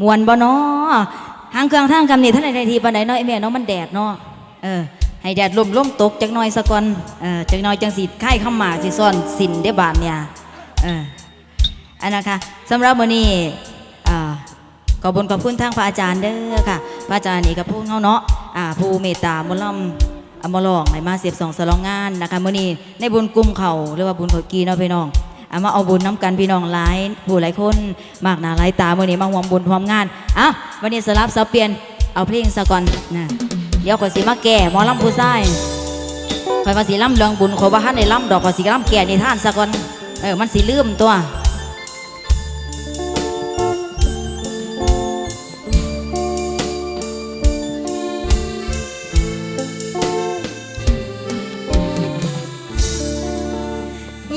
มวนบ่เนาะทางเครื่องทางกำนี่ท่านใดทีปานใดเนาะไอ้แม่เนาะมันแดดเนาะเออให้แดดลมลมตกจักหน่อยซะก่อนเออจักหน่อยจังสิค่ายเข้ามาสิซ่อนสินได้บาดเนี่ยเอออันนะคะสำหรับมื้อนี้อ่าขอบคุญขอบคุณทางพระอาจารย์เด้อค่ะ พระอาจารย์นี่กับพวกเฮาเนาะอ่าผู้เมตตามลำอมลองให้มาเสียบสองสลองงานนะคะมื้อนี้ในบุญกลุ่มเขาหรือว่าบุญเขากีเนาะพี่น้อง เอามาเอาบุญน้ำกันพี่น้องหลายผู้หลายคนมากหนาหลายตาเมื่อนี้มาหวมบุญหวมงานอะวันนี้สลับสับเปลี่ยนเอาเพลงสะก่อนนะเดี๋ยวขอสิมาแก่หมอลำผู้ชายขอยว่าสิล่ำเรืองบุญขอว่าท่านในลำดอกขอสิล่ำแก่ในท่านสะก่อนเออมันสิลืมตัว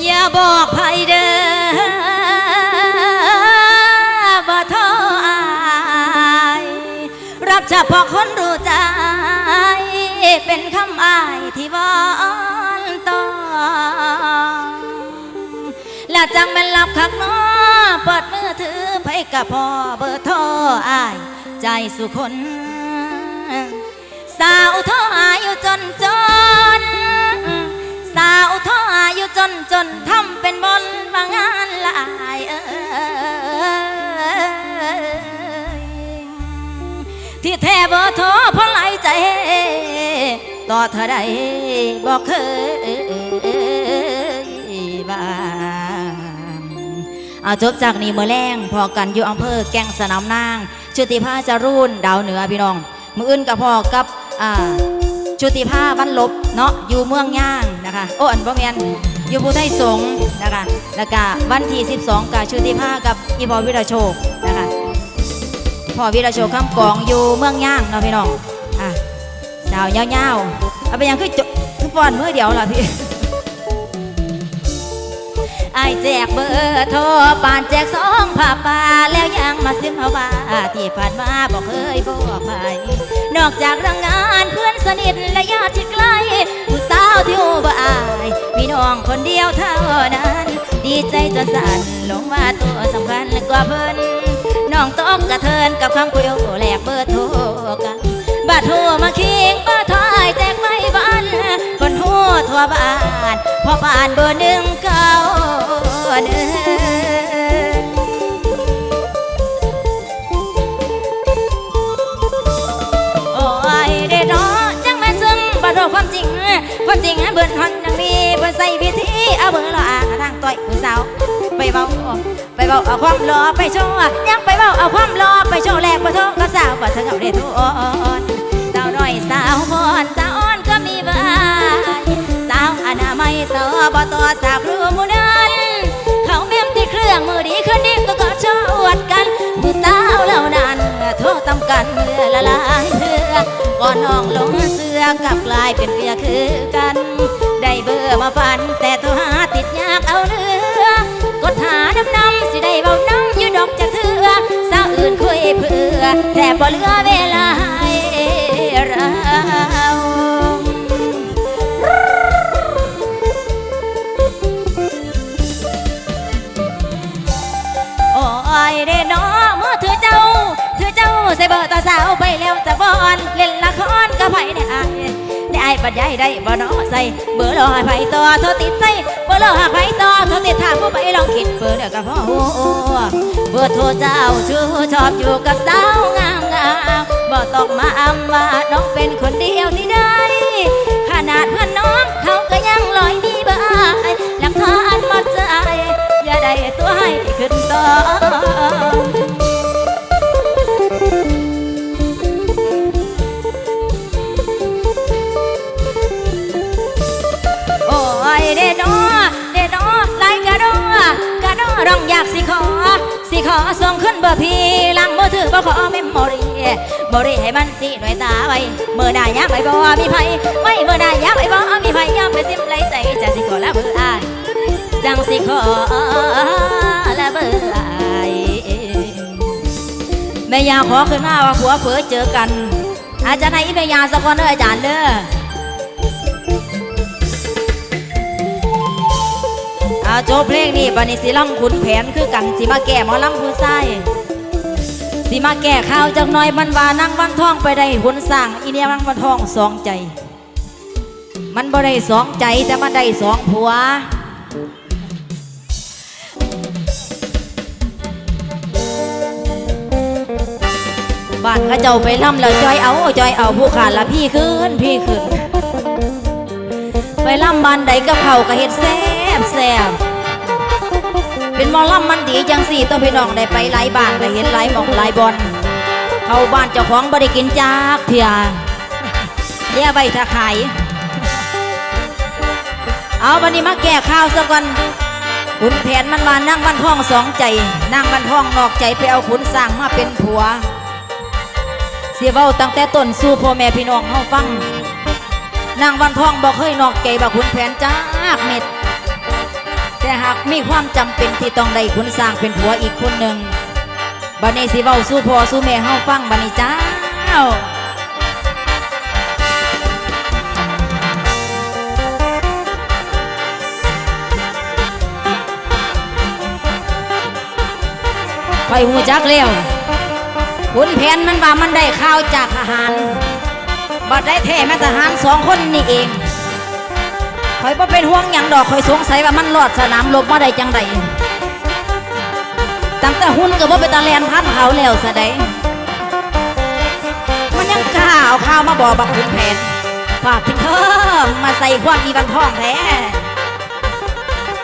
อย่าบอกใกับพ่อเบอร์ทรอาย ใจสุคน สาวท้ออายุจนจน สาวท้ออายุจนจนทำเป็นบนมางานลายเอยที่แท้บ่ท้อเพราะไหลายใจ ต่อเธอได้บอกเคยบ้า เอาจบจากนี้เมื่อแรงพอกันอยู่อำเภอแก่งสนามนาง ชุติภาจารุนดาวเหนือพี่น้องมืออื่นกับพ่อกับอ่าชุติภาบ้านลบเนาะอยู่เมืองย่างนะคะโอ้อันบ่แมนอยู่ภูไทยสงนะคะแล้วก็วันที่ 12 กับชุติภากับอีพอวิรโชคนะคะพ่อวิรโชคคำกองอยู่เมืองย่างเนาะพี่น้องอะดาวยาวๆเอาไปยังคือจคือป้อนมือเดียวล่ะพี่ ไอแจกเบอร์โทรปานแจกสองผ้าป่าแล้วยังมาซึมเอาว่าที่ผ่านมาบอกเคยบอกไปนอกจากเรื่องงานเพื่อนสนิทและญาติที่ใกล้ผู้สาวที่หูบ่อายมีน้องคนเดียวเท่านั้น ดีใจจนสั่นหลงว่าตัวสำคัญกว่าเพิ่นน้องต้องกระเทินกับคำคุยโอแลกเบอร์โทรกันบัดโทรมาคิงเบอร์โทายแจกไม่บ้านคนหัวทั่วบ้านพอผ่านเบอร์หนึ่งเก้า เอาเบิ่งละอาทางต่อยผู้สาวไปเว้าไปเว้าเอาความรอไปโชว์ยังไปเว้าเอาความรอไปโชว์แลกบ่โทษก็สาวบ่เธอเอาได้ทุอนสาวน้อยสาวพรสาวอ่อนก็มีบ่ายสาวอนามัยสอบตสาวครูมูนันเขาแม่มที่เครื่องมือดีคืนนี้ก็ก็ชวดกันผู้สาวเหล่านั้นโทษตำกันเมื่อละลายเถือก่อนน้องลงเสือกลับกลายเป็นเกลือคือกัน เบอร์มาฟันแต่โทรหาติดยากเอาเนื้อกดหาน้ำน้ำสิได้เบาน้ำอยู่ดอกจากเถือสาวอื่นคุยเพื่อแต่บ่เหลือเวลาให้เราโอ้ยเด้น้อเมื่อถือเจ้าถือเจ้าใส่เบอร์ตาสาวไปแล้วจะบอนเล่นละครก็ไผได้อายได้อายปัดใหญ่ได้บ่น้อใส่เบอร์รอให้ไผต่อโทรติดใส่เบอร์รอหาไผต่อโทรติดถามผู้ไปลองคิดเบอร์เดียวกับพ่อหัวเบอร์โทรเจ้าชูชอบอยู่กับสาวงามงามบ่ต้องมาอำว่าน้องเป็นคนเดียวที่ได้ขนาดเพื่อนน้องเขาก็ยังลอยมีบอร์อายหลักฐานมัดใจอย่าได้ตัวให้ขึ้นต่อ ร้องอยากสิขอ สิขอส่งขึ้นเบอร์พี่หลังมือถือบ่ขอเมมโมรีบรีให้มันสิหน่วยตาไว้เมื่อได้ยากไปบ่มีไผไว้เมื่อได้ยากไปบ่มีไผยอมไปซิมไหลใจจะสิขอละเบอร์อายจังสิขอและเบอร์อายแม่ยาขอขึ้นมาว่าผัวเผอเจอกันอาจารย์ให้แม่ยาสักคนเด้ออาจารย์เด้อ อาจเพลงนี้บันนี้สิล่ำขุนแผนคือกันสิมาแก่หมอลำผู้ใส่สิมาแก้ข่าวจากน้อยมันว่านั่งวันทองไปได้หุนสร้างอีเนียนั่งวันทองสองใจ มันบ่ได้สองใจแต่มันได้สองผัวบ้านเขาเจ้าไปล่ำแล้วจอยเอาจอยเอาผู้ขาดละพี่ขึ้นพี่ขึ้นไปล่ำบ้านใดก็เผากะเฮ็ดแซ่บแซ่บ เป็นมอล่ำมันดีจังสี่ต้องพี่น้องได้ไปหลายบ้านได้เห็นหลายหมองหลายบอลเข้าบ้านเจ้าของบ่ได้กินจากเพียแย่ใบถ้าขายเอาวันนี้มาแก้ข้าวซะก่อนขุนแผนมันมานั่งวันท้องสองใจ นั่งวันท้องนอกใจไปเอาขุนสร้างมาเป็นผัว เสียเว้าตั้งแต่ต้นสู่พ่อแม่พี่น้องเฮาฟังนางวันทองบอกเคยนอกใจบักขุนแผนจ้ากเม็ด แต่หากมีความจำเป็นที่ต้องได้ขุนสร้างเป็นผัวอีกคนหนึ่งบัดนี้สิเว้าสู่พ่อสู่แม่เฮาฟังบัดนี้จ้า ไปหูจักแล้วขุนแผนมันว่ามันได้ข้าวจากทหารบัดได้แท้แม่ทหารสองคนนี่เอง คอยบ่เป็นห่วงหยังดอกคอยสงสัยว่ามันรอดสนามลบมาได้จังใดตั้งแต่หุ่นก็บ่ไปตะแลนพันเขาแล้วซะได้มันยังกล้าเอาข้าวมาบอบักขุนแผนฝากทิ้งเธอมาใส่ความอีบันทองแท้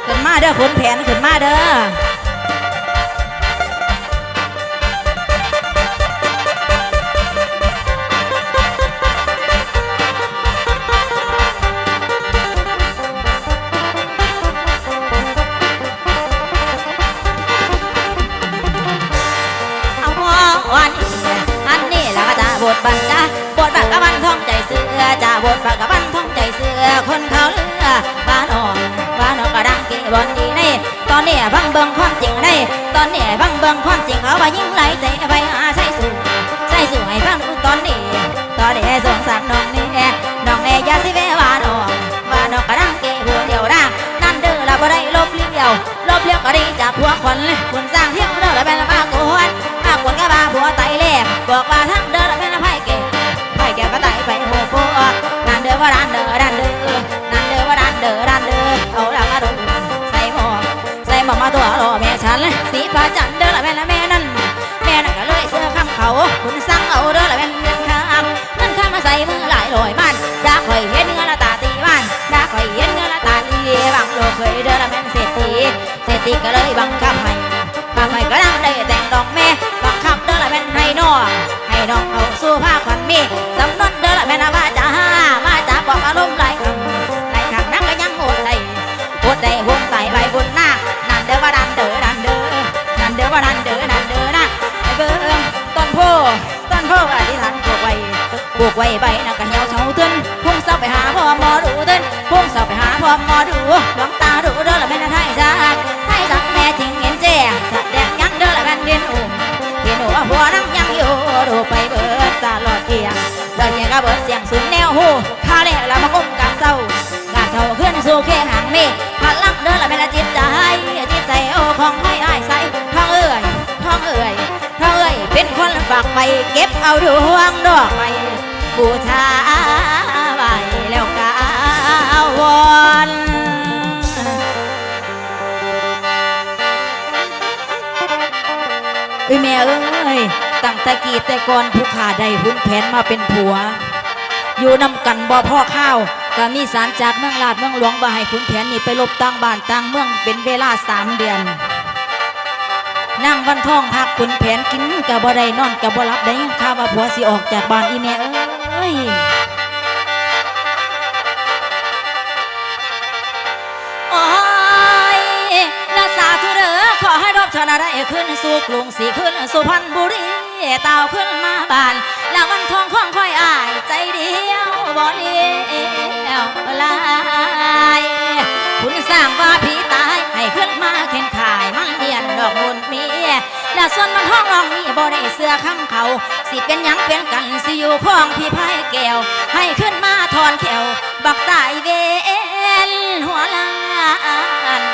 ขึ้นมาเด้อขุนแผนขึ้นมาเด้อ แล้วก็จะบทบันจ้าบทบักกะบันท่องใจเสือจะบทบักกะบันท่องใจเสือคนเขาเลือบ้านออกบ้านออกกระดังเกบอนดีในตอนนี้บังเบิงความจริงในตอนนี้บังเบิงความจริงเขาว่ายิ่งไหลใจไปหาใส่สู่ใส่สู่ให้ฟังตอนนี้ตอนนี้สงสารน้องนี่ ว่าดันเดอดันเด้อนั่นเดอว่าดันเดอดันเด้อเอาละมาดูใส่หมอกใส่หมอกมาตัวรอแม่ฉันสีฟ้าจันเด้อละแม่ละแม่นั่นแม่นั่นก็เลยเสื้อคำเขาคุณสั่งเอาเด้อละแม่เงินข้ามเงินข้ามมาใส่มือหลายลอย ดวงตาดูเด้อละแม่นไทยจ้าไทยสักแม่จริงเห็นแจ้แสดงยังเด้อละแม่นเรีนอุ่มเรีนว่าหัวน้ำยังอยู่ดูไปเบิดตลอดเที่ยงเดินยังก็เบิดเสียงสุนแนวหูข้าแรกเรามาก้มกับเศร้างานเท่าขึ้นสู่แค่หางเมฆพลังเด้อละแม่นจิตใจจิตใจโอ้ของให้อายใสท้องเอ่ยท้องเอ่ยท้องเอ่ยเป็นคนฝากไปเก็บเอาดวงดอกไปบูชา เอ้ยตั้งแต่กีแต่ก่อนผู้ขาได้หุ้นแผนมาเป็นผัว อยู่นำกันบ่พ่อข้าวก็มีสารจากเมืองลาดเมืองหลวงบ่ให้ขุนแผนนี่ไปลบตั้งบ้านตั้งเมืองเป็นเวลาสามเดือนนั่งวันท่องพักขุนแผนกินกับบ่ได้นอนกับบ่รับได้ยินข่าว่าผัวสิออกจากบ้านอีเม่เอ้ย ชนะได้ขึ้นสู่กรุงสีขึ้นสุพรรณบุรีเต่าขึ้นมาบานแล้ววันทองของค่อยอายใจเดียวบ่เลี้ยวลายคุณสร้างว่าผีตายให้ขึ้นมาเข็นขายมันเมียนดอกบุญมีแล้วส่วนมันห้องรองมีบ่ได้เสื้อข้ามเขา สิเป็นยังเป็นกันสิอยู่พ้องพี่ไพ่แก้วให้ขึ้นมาทอนแขวบักตายเวนหัวลาน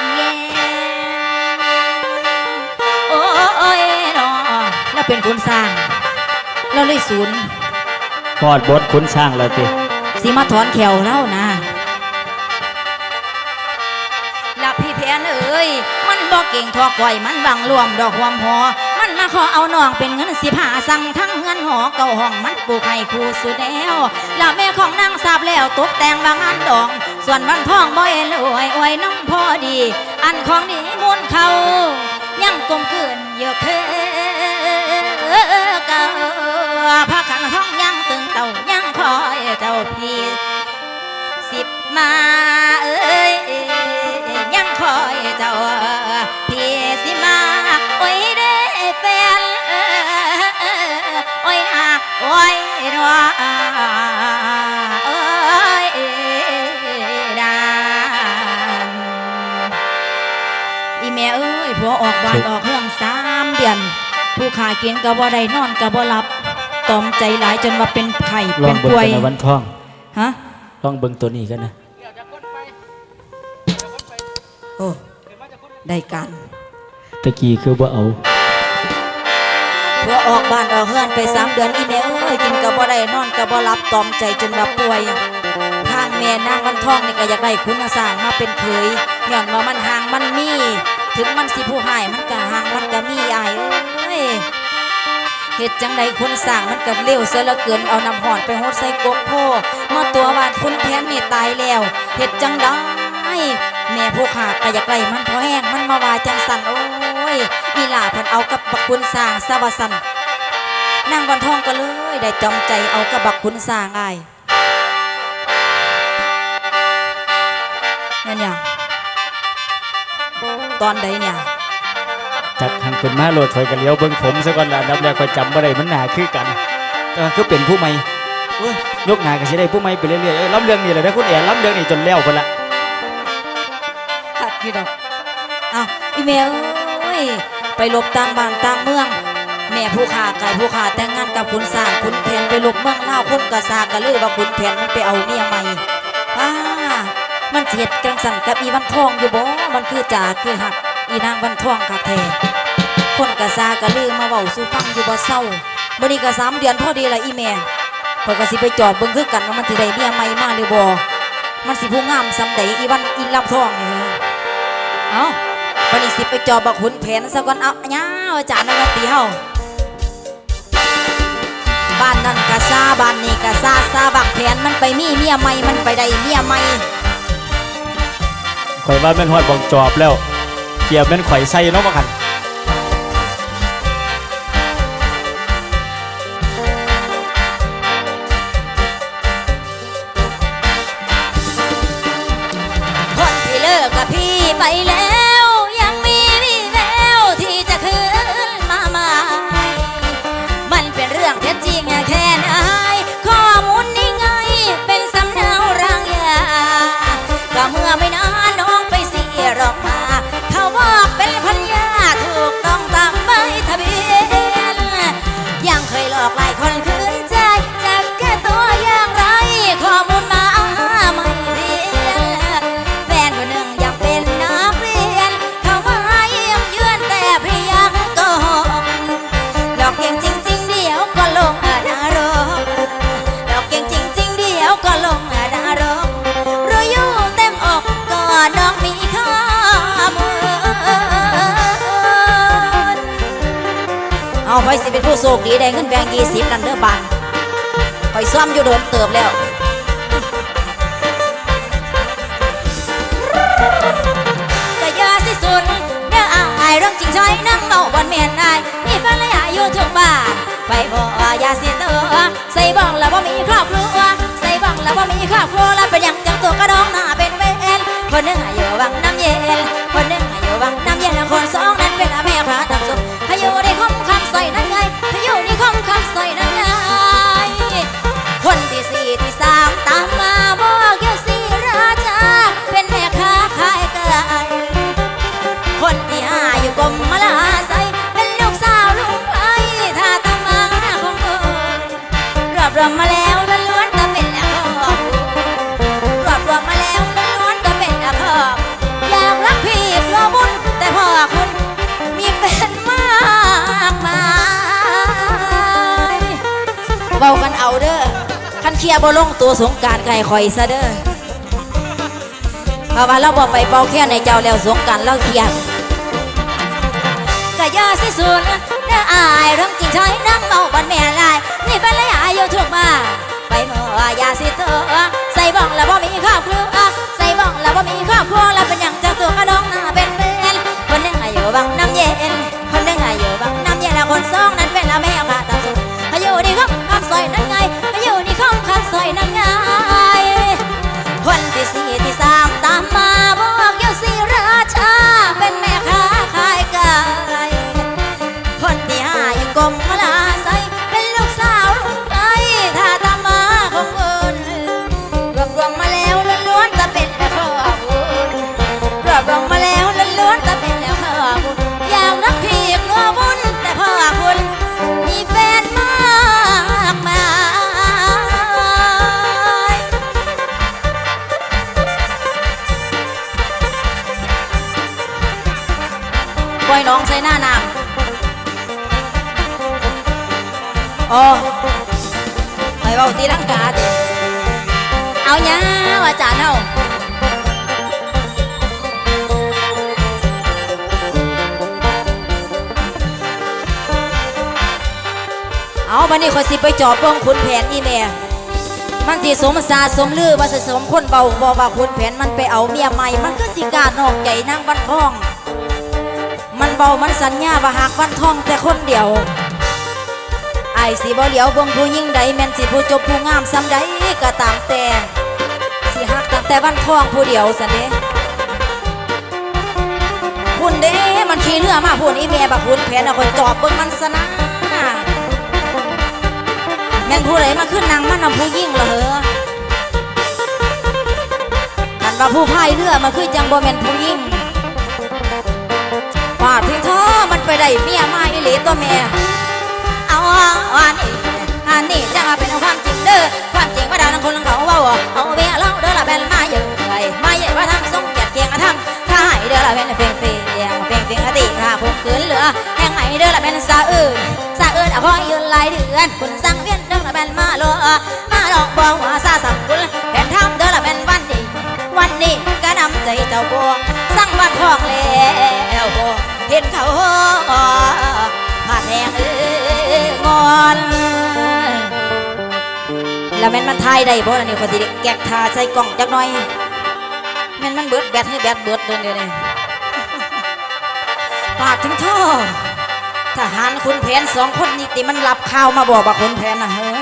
เงโอ้ยนอแล้วเป็นขุนสร้าง เราเลยศูนย์พอดบทขุนช้างแล้วติสิมาถอนแขวเล่านะลับพี่แพนเอ้ย มันบอกเก่งทอก่อยมันบังรวมดอกหวมหอ มันมาขอเอาน้องเป็นเงินสิบหาสั่งทั้งเงินหอเก่าห้องมันปลูกให้ครูสุดแล้วแล้วแม่ของนางทราบแล้วตกแต่งบางอันดอง ส่วนวันทองบ่เอ็นอวยอวยน้องพอดี อันของดีมูลเขายังกลมเกินเยอะเค เก่าพระขันห้องยังตึงเต่ายังคอยเจ้าพี่สิบมาเอ้ยยังคอยเจ้าพี่สิมาโอ้ยเด้แฟนโอ้ยนาโอ้ยนัวโอ้ยดานอีแม่เอ้ยผัวออกบ้านออกเครื่องสามเดือน ผู้ขากินก็บ่ได้นอนก็บ่หลับตอมใจหลายจนว่าเป็นไข่ลอเป็งนเบิ่งป่วยกันนะวันทอง ฮะลองเบิ่งตัวนี้กันนะ โอ้ได้การตะกี้คือบ่เอา เพื่อออกบ้านออกเฮือนไปสามเดือนอีแม่เอ้ยกินก็บ่ได้นอนก็บ่หลับตอมใจจนว่าป่วยทางแม่นางวันทองนี่ก็อยากได้คุณสร้างมาเป็นเคยย้อนว่ามันห่างมันมี ถึงมันสิผู้หายมันก็ห่างมันก็มีอายเอ้ย เฮ็ดจังใดคนสร้างมันก็เร็วเสียเหลือเกินเอาน้ำหอนไปโฮดใส่กกโพเมื่อตัววาดคุณแทนนี่ตายแล้วเฮ็ดจังได้แม่ผู้ขาก็อยากได้มันพอแห้งมันมาวาจังสันโอ้ยอีหล่าพิ่นเอากับบักคุณสร้างซะว่าสันนางวันทองก็เลยได้จอมใจเอากับบักคุณสร้างอ้นี่ยเนี่ยตอนใดเนี่ย จักทางขึ้นมาโลดถอยกันเลี้ยวเบิ่งผมซะก่อนล่ะอันดับแรกค่อยจำบ่ได้มันหนาคือกันเออคือเป็นผู้ใหม่โอ้ยยกหน้าก็สิได้ผู้ใหม่ไปเรื่อยๆเอ้ยล้ำเรื่องนี้แหละนะคุณแอนล้ำเรื่องนี้จนแล้วพุ่นละหักอยู่ดอกอ้าวอีเมลเอ้ยไปหลบตามบ้านตามเมืองแม่ผู้ขาไก่ผู้ขาแต่งงานกับคุณสร้างคุณแผนไปหลบเมืองเล่าวคนกระซากระลือว่าคุณแผนมันไปเอาเมียใหม่ป้ามันเสียดกังสั่นกับอีวันทองอยู่บ่ มันคือจ่าคือหัก อีนางวันทองค่ะแท้คนกระซากะลือมาเว้าสู่ฟังอยู่บ่เศร้าบ่นี้ก็สามเดือนพอดีละอีแม่พอยก็สิไปจอดเบิ่งคือกันว่ามันสิได้เมียใหม่มาหรือบ่มันสิผู้งามซำใดอีวันอีลำทองนี่ฮะเอ้าวันนี้สิไปจอบักขุนแผนซะก่อนเอาญาวอาจารย์นวัตีเฮาบ้านนั่นกะซาบ้านนี้กะซาซาบักแผนมันไปมีเมียใหม่มันไปได้เมียใหม่ข่อยว่าแม่นฮอดบองจอบแล้ว เกียบเป็นข่อยใส่เนาะบ่คัน รค ลียร์บ่ลงตัวสงการไก่ข่อยซะเด้อเพราะว่าเราบ่ไปเป่าแค่ในเจ้าแล้วสงการเราเคลียร์ก็อยาสิสูนเด้ออายเรื่องจริงใช้น้ำเมาบันแม่ลาย นี่เป็นเลยอายุทุกมาไปเมื่อยาสิเธอใส่บ้องแล้วบ่มีครอบครัวใส่บ้องแล้วบ่มีครอบครัวแล้วเป็นอย่างเจ้าตัวกระน้องหน้าเป็นเป็นคนหนึ่งอายุบังน้ำเย็นคนหนึ่งอายุบังน้ำเย็นแล้วคนสองนั้นเป็นละ นั่นไงา เอาบันนี้คอยสิไปจอบเบิ้งขุนแผนอีแม่มันสิสมซาสมลือว่าสิสมคนเบาบอกว่าขุนแผนมันไปเอาเมียใหม่ มันก็สิกล้านอกใจนางบันทอง มันเบามันสัญญาว่าหากวันทองแต่คนเดียวไอ้สิบ่เหลียวเบิ่งผู้ยิ่งใดแม่นสิผู้จบผู้งามซ้ำใดก็ตามแต่สิหักตั้งแต่วันทองผู้เดียวสันเด้พุ่นเด้มันขี่เรือมาพุ่นอีเมียบักพุ่นแผนเอาคอยจอบเบิ่งมันสนะ แม่นผู้ใดมาขึ้นนางมันนำผู้ยิ่งเหรอเหรอกันว่าผู้พายเรือมาคือจังบ่แม่นผู้ยิ่งฟาดถึงเธอมันไปได้เมียมาอีหลีตัวแม่เอาอันนี้อันนี้จะมาเป็นความจริงเด้อความจริงว่าดาวนังคนลังเขาว่าเอาเมียเราเด้อละแบนมาเยอะเลยมาเยอะว่าทำทรงเกียรติเกียงกรทำถ้าให้เด้อละแบนเฟียงเฟียงเฟียงเฟียงอติถ้าผมขืนเหลือแห้งไหมเด้อละแบนสาอื่น สาอื่นเอาคอยยืนหลายเดือนคุณสั่งเวียนเด้อละแบนมาโลมาลองบอกว่าซาสังกุลแผ่นทำเด้อละแบนวันนี้วันนี้ก็นำใจเจ้าบัวสั่งวันทองแล้วบัวเห็นเขาผ่าแทงเอองอนแล้วแม่นมันทายได้บ่ล่ะนี่ขอยสิได้แกกทาใส่กล่องจักหน่อยแม่นมันเบิดแบตให้แบตเบิดเดินเดี๋ยวนี้ปาดถึงท่อ ทหารขุนแผนสองคนนี่ติมันรับข่าวมาบอกว่าขุนแผนน่ะเฮ้อ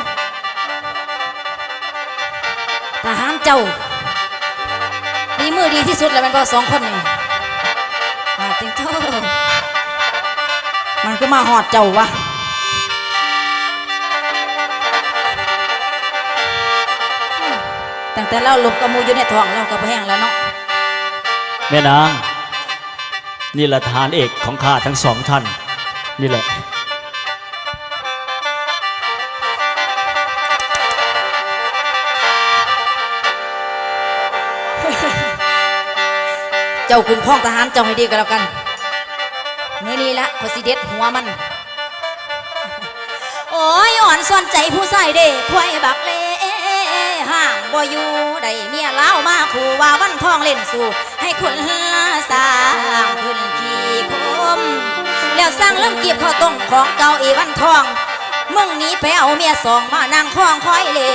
ทหารเจ้าดีมือดีที่สุดแล้วแมันก็สองคนนี่อาติงเธอมันก็มาหอดเจ้าวะตั้งแต่เราหลบกระมูอยู่ในท้องเราก็บ่แห้งแล้วเนาะแม่นางนี่แหละทหารเอกของข้าทั้งสองท่าน นี่แหละเจ้าคุณพ้องทหารเจ้าให้ดีกันแล้วกันเมื่อนี้ละขอสิเด็ดหัวมัน โอ้ยอ่อนส่วนใจผู้ใส่เด้ควายบักเลห่างบ่อยู่ได้เมียเล้ามาขู่ว่าวันทองเล่นสู่ ให้คนสร้างขึ้นขี้คม แล้วสร้างเริ่มเก็บข้าวต้มของเก่าอีวันทองมึงหนี้ไปเอาเมียสองมานั่งคล้องคอยเล่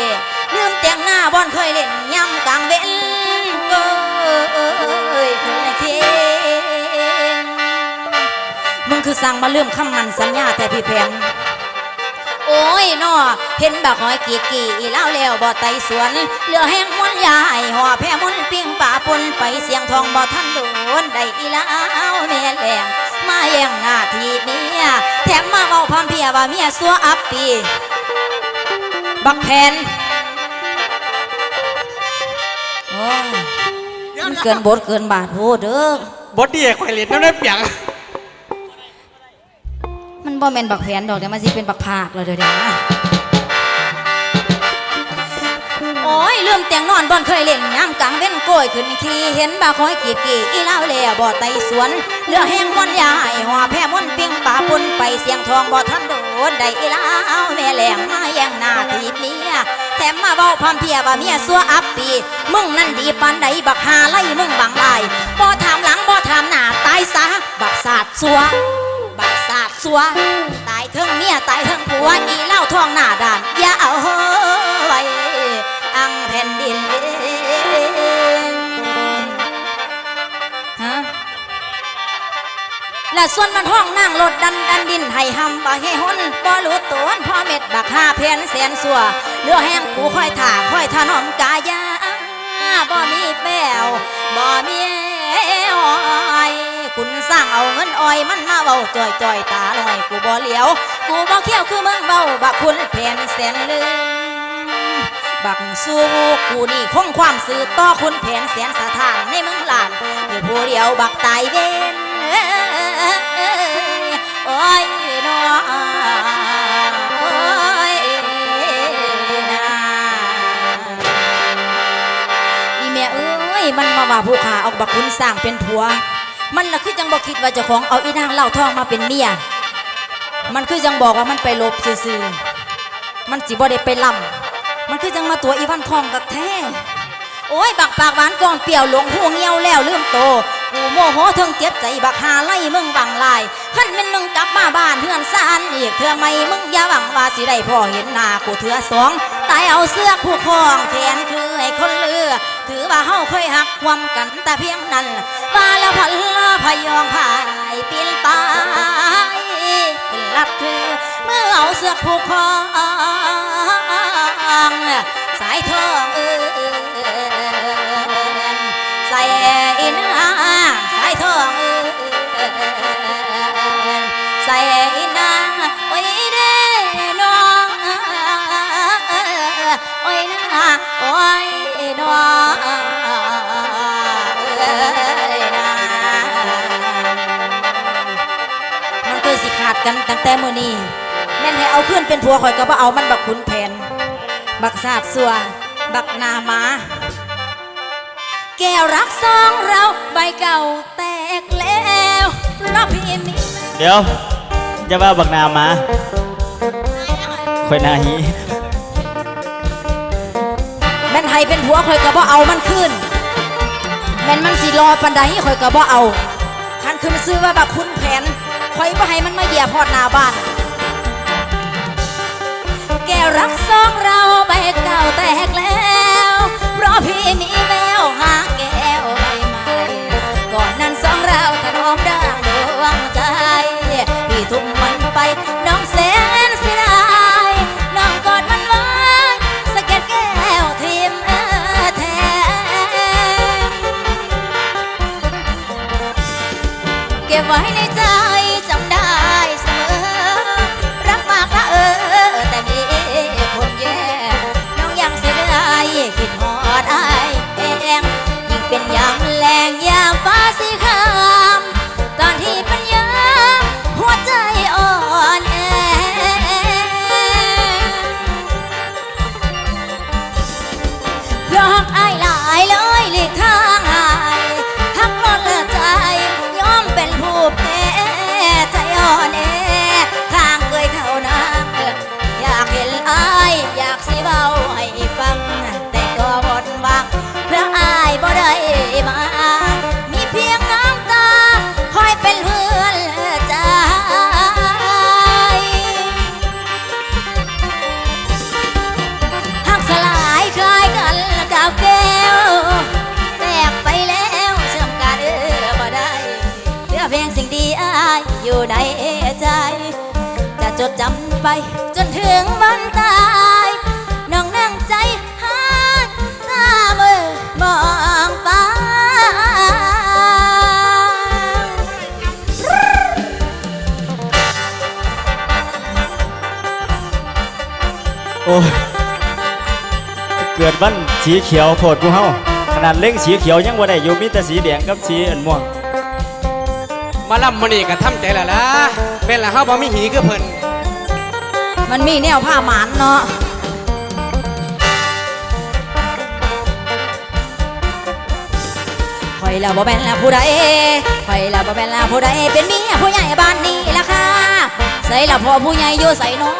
ลืมแต่งหน้าบอนเคยเล่นย่ำกลางเว้นเอ้ยคืนเคนมึงคือสั่งมาลืมคำมันสัญญาแต่พี่แผนโอ้ยนอเห็นบักหอยกีกีอีเล่าแล้วบ่ไตสวนเหลือแห้งมุนยายห่อแพ่มุนปิ้งป่าปนไปเสียงทองบ่ทันโดนได้อีเล่าแม่แหลง มาแย่งหน้าที่เมียแถมมาเว้าพร้อมเพรียว่าเมียสัวอัปปี บักแผนโอ้ยมันเกินบทเกินบาทโพดเด้อบดดีข่อยเล่นน้ำได้เปียงมันบ่แม่นบักแผนดอกเดี๋ยวมันสิเป็นบักภาคแล้วเดี๋ยวเดี๋ยวนะ มเตียงนอนบ่อนเคยเล่นยามกลางเว้นโกยขึ้นขี่เห็นบ่าคอยกีบกีอีเล่าแล่บ่อไตสวนเรือแห้งม่วนยายหัวแพ่ม่วนปิ้งป่าปนไปเสียงทองบ่ทันโดนได้อีเล่าแม่แหลงมาแย่งหน้าที่แถมมาเว้าพร้อมเพียว่าเมียซัวอับปีมึงนั่นดีปานใดบักหาไล่มึงบังลายบ่ถามหลังบ่ถามหน้าตายซะบักศาสตร์ซัวบักศาสตร์ซัวตายเทิงเมียตายเทิงผัวอีเล่าทองหน้าด่านอย่าเอาไว้อ ผ่นดินฮะและส่วนมันห้องนั่งรถดันดันดินให้หำบ่ให้หนบ่รู้ตัวพ่อเม็ดบักห้าเพนแสนสัวเรือแห้งกูค่อยถ่าค่อยถนอมกายาบ่มีแป้วบ่มีอ้อยคุณสร้างเอาเงินอ้อยมันมาเว้าจ่อยจ่อยตาลอยกูบ่เหลียว กูบ่เขี้ยวคือเมึงเว้าบักคุณเพนแสนลืม บักสู้กูนี่คงความสื่อต่อคุณแผนแสนสถานในเมืองลานอยู่ผู้เดียวบักตายเวนโอ้ยน้อโอ้ยนาอีแม่เอ้ยมันมาว่าผู้ขาเอาบักคุณสร้างเป็นผัว มันละคือจังบอกคิดว่าเจ้าของเอาอีนางเล่าทองมาเป็นเมียมันคือจังบอกว่ามันไปลบซื่อๆมันสิบ่ได้ไปล่ำ มันคือจังมาตัวอีวันทองกับแท้โอ้ยบักปากหวานก่อนเปรี้ยวหลงหูเงี้ยวแล้วลืมโตกูโมโหเทิงเจ็บใจบักหาไล่มึงบังลายขั้นเป็นมึงกลับมาบ้านเฮือนซานอีกเถื่อไม่มึงอย่าหวังว่าสิได้พ่อเห็นหน้ากูเถือสองตายเอาเสื้อผู้คองแขนคือให้คนเลือถือว่าเฮาเคยหักความกันแต่เพียงนั้นว่าแล้วพันละพยองพายปีนตาย นลัดคือเมื่อเอาเสื้อผูกคองสายทองเออนใส่อินอา กันตั้งแต่มื้อนี้แม่นให้เอาขึ้นเป็นผัวข่อยก็บ่เอามันบักขุนแผน บักสาดสัว บักนามา แก้วรักสองเราใบเก่าแตกแล้วเพราะพี่มีเดี๋ยวจะว่าบักนามาคอยนาฮีแม่นให้เป็นผัวข่อยก็บ่เอามันขึ้นแม่นมันสิรอปันใดข่อยก็บ่เอา คันขึ้นซื้อว่าบักคุณแผนข่อยบ่ให้มันมาเหยียบพอดหน้าบ้าน แกรักสองเราใบเก่าแตกแล้ว เพราะพี่มีแววหาแก้ว ดจำไป จนถึงวันตาย น้องนั่งใจหาตาเมื่อมองฟ้าโอ้เกิดวันสีเขียวโพดกูเฮาขนาดเล่งสีเขียวยังว่าได้อยู่มีแต่สีแดงกับสีอันม่วงมาล่ำมันนี่ก็ทำใจและละเป็นละเฮาบ่มีหีคือเพิ่น มันมีแนวผ้าหมานเนาะคอยแล้วบ่แม่นละผู้ใดคอยแล้วบ่แม่นละผู้ใดเป็นเมียผู้ใหญ่บ้านนี้ล่ะค่ะ ใส่ละพ่อผู้ใหญ่อยู่ใส่เนาะ